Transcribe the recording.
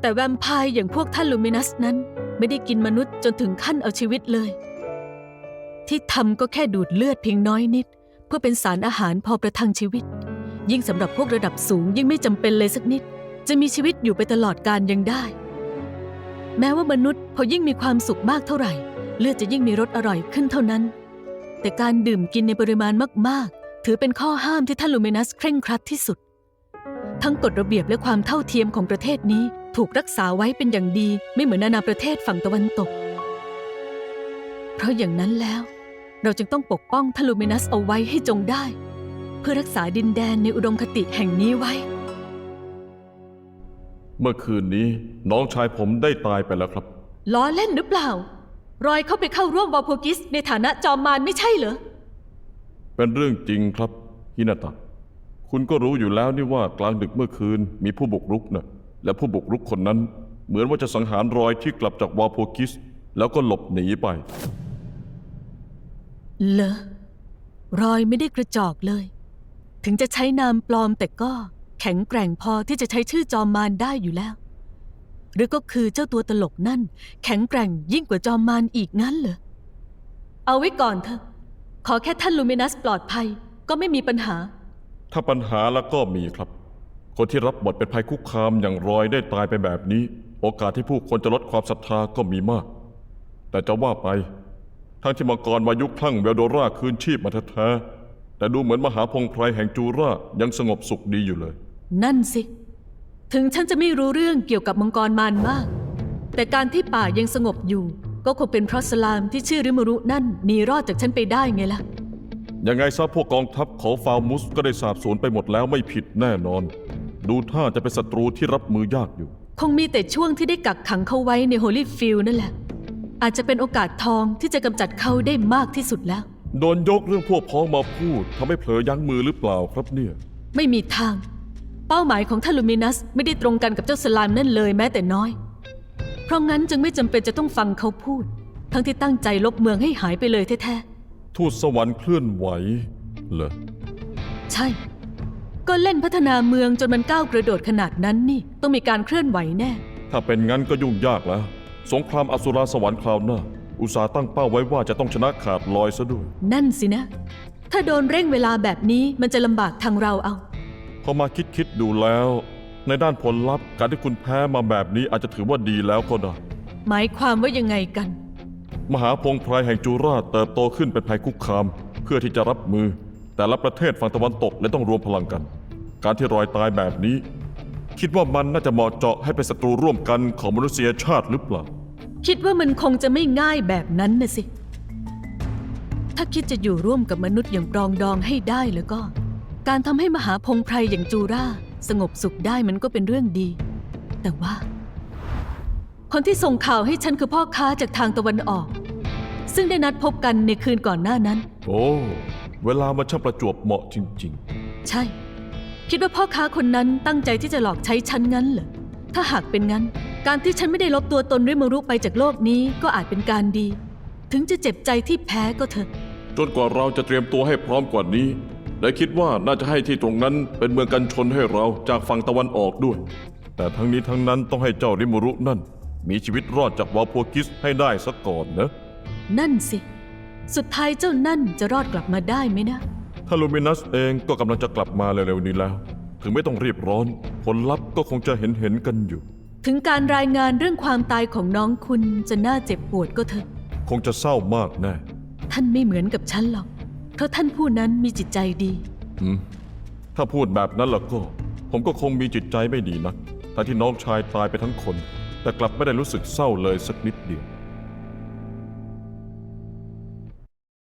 แต่แวมไพร์อย่างพวกท่านลูมินัสนั้น ไม่ได้กินมนุษย์จนถึงขั้นเอาชีวิตเลย ที่ทำก็แค่ดูดเลือดเพียงน้อยนิด เพื่อเป็นสารอาหารพอประทังชีวิต ยิ่งสำหรับพวกระดับสูงยิ่งไม่จำเป็นเลยสักนิด จะมีชีวิตอยู่ไปตลอดกาลยังได้ แม้ว่ามนุษย์พอยิ่งมีความสุขมากเท่าไหร่ เลือดจะยิ่งมีรสอร่อยขึ้นเท่านั้น แต่การดื่มกินในปริมาณมากๆ ถือเป็นข้อห้ามที่ท่านลูมินัสเคร่งครัดที่สุด ทั้งกฎระเบียบและความเท่าเทียมของประเทศนี้ ถูกรักษาไว้เป็นอย่างดีไม่เหมือนนานาประเทศฝั่งตะวันตก เพราะอย่างนั้นแล้ว เราจึงต้องปกป้องท่านลูมินัสเอาไว้ให้จงได้ เพื่อรักษาดินแดนในอุดมคติแห่งนี้ไว้ เมื่อคืนนี้น้องชายผมได้ตายไปแล้วครับ ล้อเล่นหรือเปล่า รอยเข้าไปเข้าร่วมวอลโพกิสในฐานะจอมมารไม่ใช่เหรอ เป็นเรื่องจริงครับฮินาตะคุณก็รู้อยู่แล้วนี่ว่ากลางดึกเมื่อคืนมีผู้บุกรุกนะ และผู้บุกรุกคนนั้น เหมือนว่าจะสังหารรอยที่กลับจากวาโพกิส แล้วก็หลบหนีไป เลอรอยไม่ได้กระจอกเลย ถึงจะใช้นามปลอมแต่ก็แข็งแกร่งพอที่จะใช้ชื่อจอมมารได้อยู่แล้ว หรือก็คือเจ้าตัวตลกนั่น แข็งแกร่งยิ่งกว่าจอมมารอีกงั้นเหรอ เอาไว้ก่อนเถอะ ขอแค่ท่านลูมินัสปลอดภัยก็ไม่มีปัญหา ถ้าปัญหาแล้วก็มีครับ คนที่รับบทเป็นภัยคุกคามอย่างรอยได้ตายไปแบบนี้ โอกาสที่ผู้คนจะลดความศรัทธาก็มีมาก แต่จะว่าไป ทั้งที่มังกรวายุคลั่งเวลโดราคืนชีพมาแท้ๆแต่ดูเหมือนมหาพงไพรแห่งจูรายังสงบสุขดีอยู่เลย นั่นสิ ถึงฉันจะไม่รู้เรื่องเกี่ยวกับมังกรมารมาก แต่การที่ป่ายังสงบอยู่ ก็คงเป็นเพราะสลามที่ชื่อริมารุนั่นหนีรอดจากฉันไปได้ไงล่ะ ยังไงซะพวกกองทัพของฟาวมุสก็ได้สาบสูญไปหมดแล้วไม่ผิดแน่นอน ดูท่าจะเป็นศัตรูที่รับมือยากอยู่ คงมีแต่ช่วงที่ได้กักขังเขาไว้ในโฮลี่ฟิลนั่นแหละ อาจจะเป็นโอกาสทองที่จะกำจัดเขาได้มากที่สุดแล้ว โดนยกเรื่องพวกพ้องมาพูดทำให้เผลอยั้งมือหรือเปล่าครับเนี่ย ไม่มีทาง เป้าหมายของท่านลูมินัสไม่ได้ตรงกันกับเจ้าสลามนั่นเลยแม้แต่น้อย เพราะงั้นจึงไม่จำเป็นจะต้องฟังเขาพูด ทั้งที่ตั้งใจลบเมืองให้หายไปเลยแท้ ทูตสวรรค์เคลื่อนไหวเหรอๆใช่ ก็เล่นพัฒนาเมืองจนมันก้าวกระโดดขนาดนั้นนี่ ต้องมีการเคลื่อนไหวแน่ ถ้าเป็นงั้นก็ยุ่งยากแล้ว สงครามอสุราสวรรค์คราวหน้า อุตสาห์ตั้งเป้าไว้ว่าจะต้องชนะขาดลอยซะด้วย นั่นสินะ ถ้าโดนเร่งเวลาแบบนี้มันจะลำบากทางเราเอา พอมาคิดคิดๆดูแล้ว ในด้านผลลัพธ์การที่คุณแพ้มาแบบนี้อาจจะถือว่าดีแล้วก็ได้ หมายความว่ายังไงกัน มหาพงไพรแห่งจูราเติบโตขึ้นเป็นภัยคุกคาม เพื่อที่จะรับมือ แต่ละประเทศฝั่งตะวันตกและต้องรวมพลังกัน การที่รอยตายแบบนี้ คิดว่ามันน่าจะเหมาะเจาะให้เป็นศัตรูร่วมกันของมนุษยชาติหรือเปล่า คิดว่ามันคงจะไม่ง่ายแบบนั้นนะสิ ถ้าคิดจะอยู่ร่วมกับมนุษย์อย่างปรองดองให้ได้แล้วก็ การทำให้มหาพงไพรอย่างจูราสงบสุขได้มันก็เป็นเรื่องดี แต่ว่า คนที่ส่งข่าวให้ฉันคือพ่อค้าจากทางตะวันออก ซึ่งได้นัดพบกันในคืนก่อนหน้านั้น โอ้ เวลามันช่างประจวบเหมาะจริง ใช่ คิดว่าพ่อค้าคนนั้นตั้งใจที่จะหลอกใช้ฉันงั้นเหรอ ถ้าหากเป็นงั้น การที่ฉันไม่ได้ลบตัวตนริมารุไปจากโลกนี้ก็อาจเป็นการดี ถึงจะเจ็บใจที่แพ้ก็เถอะ ๆ จนกว่าเราจะเตรียมตัวให้พร้อมกว่านี้ และคิดว่าน่าจะให้ที่ตรงนั้นเป็นเมืองกันชนให้เราจากฝั่งตะวันออกด้วย แต่ทั้งนี้ทั้งนั้นต้องให้เจ้าริมุรุนั่น มีชีวิตรอดจากวาโพกิสให้ได้ซะก่อนนะ นั่นสิ สุดท้ายเจ้านั่นจะรอดกลับมาได้ไหมนะ ถ้าลูมินัสเองก็กำลังจะกลับมาเร็วๆนี้แล้ว ถึงไม่ต้องรีบร้อน ผลลัพธ์ก็คงจะเห็นเห็นๆกันอยู่ ถึงการรายงานเรื่องความตายของน้องคุณจะน่าเจ็บปวดก็เถอะ คงจะเศร้ามากแน่ท่านไม่เหมือนกับฉันหรอก เพราะท่านผู้นั้นมีจิตใจดีอืมถ้าพูดแบบนั้นล่ะก็ ผมก็คงมีจิตใจไม่ดีนักทั้งที่น้องชายตายไปทั้งคน แต่กลับไม่ได้รู้สึกเศร้าเลยสักนิดเดียว